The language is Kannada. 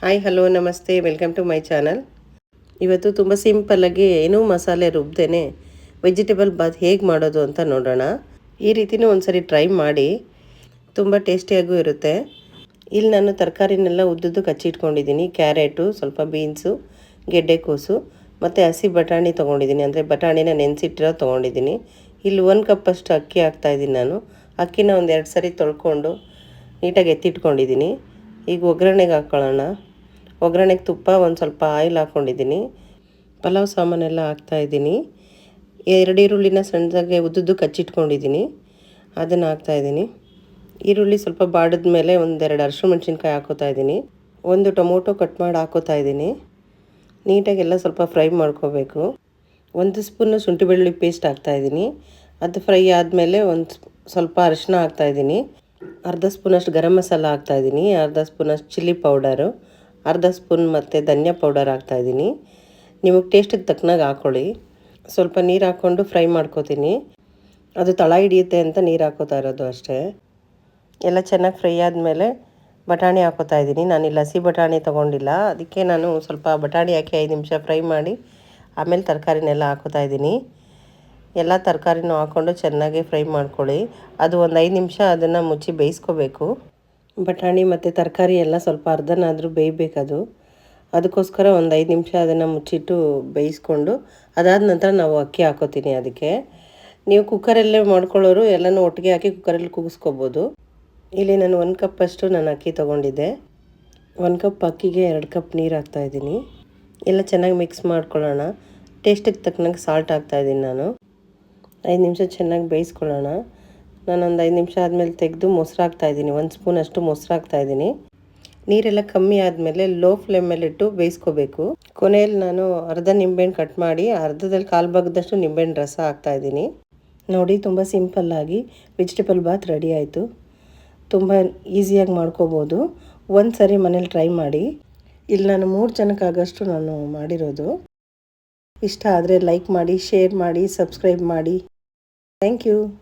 ಹಾಯ್ ಹಲೋ ನಮಸ್ತೆ. ವೆಲ್ಕಮ್ ಟು ಮೈ ಚಾನಲ್ ಇವತ್ತು ತುಂಬ ಸಿಂಪಲ್ಲಾಗಿ ಏನೂ ಮಸಾಲೆ ರುಬ್ದೇನೆ ವೆಜಿಟೇಬಲ್ ಬಾತ್ ಹೇಗೆ ಮಾಡೋದು ಅಂತ ನೋಡೋಣ. ಈ ರೀತಿನೂ ಒಂದ್ಸರಿ ಟ್ರೈ ಮಾಡಿ. ತುಂಬ ಟೇಸ್ಟಿಯಾಗೂ ಇರುತ್ತೆ. ಇಲ್ಲಿ ನಾನು ತರಕಾರಿನೆಲ್ಲ ಉದ್ದುದ್ದು ಕಚ್ಚಿಟ್ಕೊಂಡಿದ್ದೀನಿ ಕ್ಯಾರೆಟು ಸ್ವಲ್ಪ ಬೀನ್ಸು ಗೆಡ್ಡೆಕೋಸು ಮತ್ತು ಹಸಿ ಬಟಾಣಿ ತೊಗೊಂಡಿದ್ದೀನಿ. ಅಂದರೆ ಬಟಾಣಿನ ನೆನೆಸಿಟ್ಟಿರೋ ತೊಗೊಂಡಿದ್ದೀನಿ. ಇಲ್ಲಿ ಒಂದು ಕಪ್ಪಷ್ಟು ಅಕ್ಕಿ ಹಾಕ್ತಾಯಿದ್ದೀನಿ ನಾನು. ಅಕ್ಕಿನ ಒಂದು ಎರಡು ಸರಿ ತೊಳ್ಕೊಂಡು ನೀಟಾಗಿ ಎತ್ತಿಟ್ಕೊಂಡಿದ್ದೀನಿ. ಈಗ ಒಗ್ಗರಣೆಗೆ ಹಾಕ್ಕೊಳ್ಳೋಣ ಒಗ್ಗರಣೆಗೆ ತುಪ್ಪ ಒಂದು ಸ್ವಲ್ಪ ಆಯಿಲ್ ಹಾಕ್ಕೊಂಡಿದ್ದೀನಿ ಪಲಾವ್ ಸಾಮಾನೆಲ್ಲ ಹಾಕ್ತಾಯಿದ್ದೀನಿ ಎರಡು ಈರುಳ್ಳಿನ ಸಣ್ಣದಾಗೆ ಉದ್ದುದ್ದು ಕಚ್ಚಿಟ್ಕೊಂಡಿದ್ದೀನಿ. ಅದನ್ನು ಹಾಕ್ತಾಯಿದ್ದೀನಿ ಈರುಳ್ಳಿ ಸ್ವಲ್ಪ ಬಾಡಿದ ಮೇಲೆ ಒಂದೆರಡು ಅರಶಿನ ಮೆಣಸಿನ್ಕಾಯಿ ಹಾಕೋತಾ ಇದ್ದೀನಿ. ಒಂದು ಟೊಮೊಟೊ ಕಟ್ ಮಾಡಿ ಹಾಕೋತಾ ಇದ್ದೀನಿ. ನೀಟಾಗಿ ಎಲ್ಲ ಸ್ವಲ್ಪ ಫ್ರೈ ಮಾಡ್ಕೋಬೇಕು. ಒಂದು ಸ್ಪೂನು ಶುಂಠಿ ಬೆಳ್ಳುಳ್ಳಿ ಪೇಸ್ಟ್ ಹಾಕ್ತಾಯಿದ್ದೀನಿ ಅದು ಫ್ರೈ ಆದಮೇಲೆ ಒಂದು ಸ್ವಲ್ಪ ಅರಿಶಿನ ಹಾಕ್ತಾಯಿದ್ದೀನಿ ಅರ್ಧ ಸ್ಪೂನಷ್ಟು ಗರಂ ಮಸಾಲ ಹಾಕ್ತಾಯಿದ್ದೀನಿ ಅರ್ಧ ಸ್ಪೂನಷ್ಟು ಚಿಲ್ಲಿ ಪೌಡರು, ಅರ್ಧ ಸ್ಪೂನ್ ಮತ್ತು ಧನಿಯಾ ಪೌಡರ್ ಹಾಕ್ತಾಯಿದ್ದೀನಿ ನಿಮಗೆ ಟೇಸ್ಟಿಗೆ ತಕ್ಕನಾಗ ಹಾಕ್ಕೊಳ್ಳಿ ಸ್ವಲ್ಪ ನೀರು ಹಾಕ್ಕೊಂಡು ಫ್ರೈ ಮಾಡ್ಕೋತೀನಿ. ಅದು ತಳ ಹಿಡಿಯುತ್ತೆ ಅಂತ ನೀರು ಹಾಕೋತಾ ಇರೋದು ಅಷ್ಟೇ. ಎಲ್ಲ ಚೆನ್ನಾಗಿ ಫ್ರೈ ಆದಮೇಲೆ ಬಟಾಣಿ ಹಾಕೋತಾ ಇದ್ದೀನಿ. ಇಲ್ಲಿ ಹಸಿ ಬಟಾಣಿ ತೊಗೊಂಡಿಲ್ಲ. ಅದಕ್ಕೆ ನಾನು ಸ್ವಲ್ಪ ಬಟಾಣಿ ಹಾಕಿ ಐದು ನಿಮಿಷ ಫ್ರೈ ಮಾಡಿ ಆಮೇಲೆ ತರಕಾರಿನೆಲ್ಲ ಹಾಕೋತಾ ಇದ್ದೀನಿ. ಎಲ್ಲ ತರಕಾರಿನೂ ಹಾಕ್ಕೊಂಡು ಚೆನ್ನಾಗಿ ಫ್ರೈ ಮಾಡ್ಕೊಳ್ಳಿ. ಅದು ಒಂದು ಐದು ನಿಮಿಷ ಅದನ್ನು ಮುಚ್ಚಿ ಬೇಯಿಸ್ಕೋಬೇಕು. ಬಟಾಣಿ ಮತ್ತು ತರಕಾರಿ ಎಲ್ಲ ಸ್ವಲ್ಪ ಅರ್ಧನಾದರೂ ಬೇಯಬೇಕದು. ಅದಕ್ಕೋಸ್ಕರ ಒಂದು ಐದು ನಿಮಿಷ ಅದನ್ನು ಮುಚ್ಚಿಟ್ಟು ಬೇಯಿಸ್ಕೊಂಡು, ಅದಾದ ನಂತರ ನಾವು ಅಕ್ಕಿ ಹಾಕೋತೀನಿ ಅದಕ್ಕೆ. ನೀವು ಕುಕ್ಕರಲ್ಲೇ ಮಾಡ್ಕೊಳ್ಳೋರು ಎಲ್ಲನೂ ಒಟ್ಟಿಗೆ ಹಾಕಿ ಕುಕ್ಕರಲ್ಲಿ ಕೂಗಿಸ್ಕೋಬೋದು ಇಲ್ಲಿ ನಾನು ಒಂದು ಕಪ್ಪಷ್ಟು ನಾನು ಅಕ್ಕಿ ತೊಗೊಂಡಿದ್ದೆ. ಒಂದು ಕಪ್ ಅಕ್ಕಿಗೆ ಎರಡು ಕಪ್ ನೀರು ಹಾಕ್ತಾಯಿದ್ದೀನಿ ಎಲ್ಲ ಚೆನ್ನಾಗಿ ಮಿಕ್ಸ್ ಮಾಡ್ಕೊಳ್ಳೋಣ. ಟೇಸ್ಟಿಗೆ ತಕ್ಕನಾಗ ಸಾಲ್ಟ್ ಹಾಕ್ತಾಯಿದ್ದೀನಿ ನಾನು. ಐದು ನಿಮಿಷ ಚೆನ್ನಾಗಿ ಬೇಯಿಸ್ಕೊಳ್ಳೋಣ. ನಾನೊಂದು ಐದು ನಿಮಿಷ ಆದಮೇಲೆ ತೆಗೆದು ಮೊಸರು ಹಾಕ್ತಾಯಿದ್ದೀನಿ ಒಂದು ಸ್ಪೂನ್ ಅಷ್ಟು ಮೊಸರು ಹಾಕ್ತಾಯಿದ್ದೀನಿ ನೀರೆಲ್ಲ ಕಮ್ಮಿ ಆದಮೇಲೆ ಲೋ ಫ್ಲೇಮಲ್ಲಿಟ್ಟು ಬೇಯಿಸ್ಕೋಬೇಕು. ಕೊನೆಯಲ್ಲಿ ನಾನು ಅರ್ಧ ನಿಂಬೆಹಣ್ಣು ಕಟ್ ಮಾಡಿ, ಅರ್ಧದಲ್ಲಿ ಕಾಲು ಭಾಗದಷ್ಟು ನಿಂಬೆಹಣ್ಣು ರಸ ಹಾಕ್ತಾಯಿದ್ದೀನಿ ನೋಡಿ, ತುಂಬ ಸಿಂಪಲ್ಲಾಗಿ ವೆಜಿಟೇಬಲ್ ಬಾತ್ ರೆಡಿ ಆಯಿತು. ತುಂಬ ಈಸಿಯಾಗಿ ಮಾಡ್ಕೋಬೋದು. ಒಂದು ಸರಿ ಮನೇಲಿ ಟ್ರೈ ಮಾಡಿ. ಇಲ್ಲಿ ನಾನು ಮೂರು ಜನಕ್ಕಾಗಷ್ಟು ನಾನು ಮಾಡಿರೋದು. ಇಷ್ಟ ಆದರೆ ಲೈಕ್ ಮಾಡಿ, ಶೇರ್ ಮಾಡಿ, ಸಬ್ಸ್ಕ್ರೈಬ್ ಮಾಡಿ. Thank you.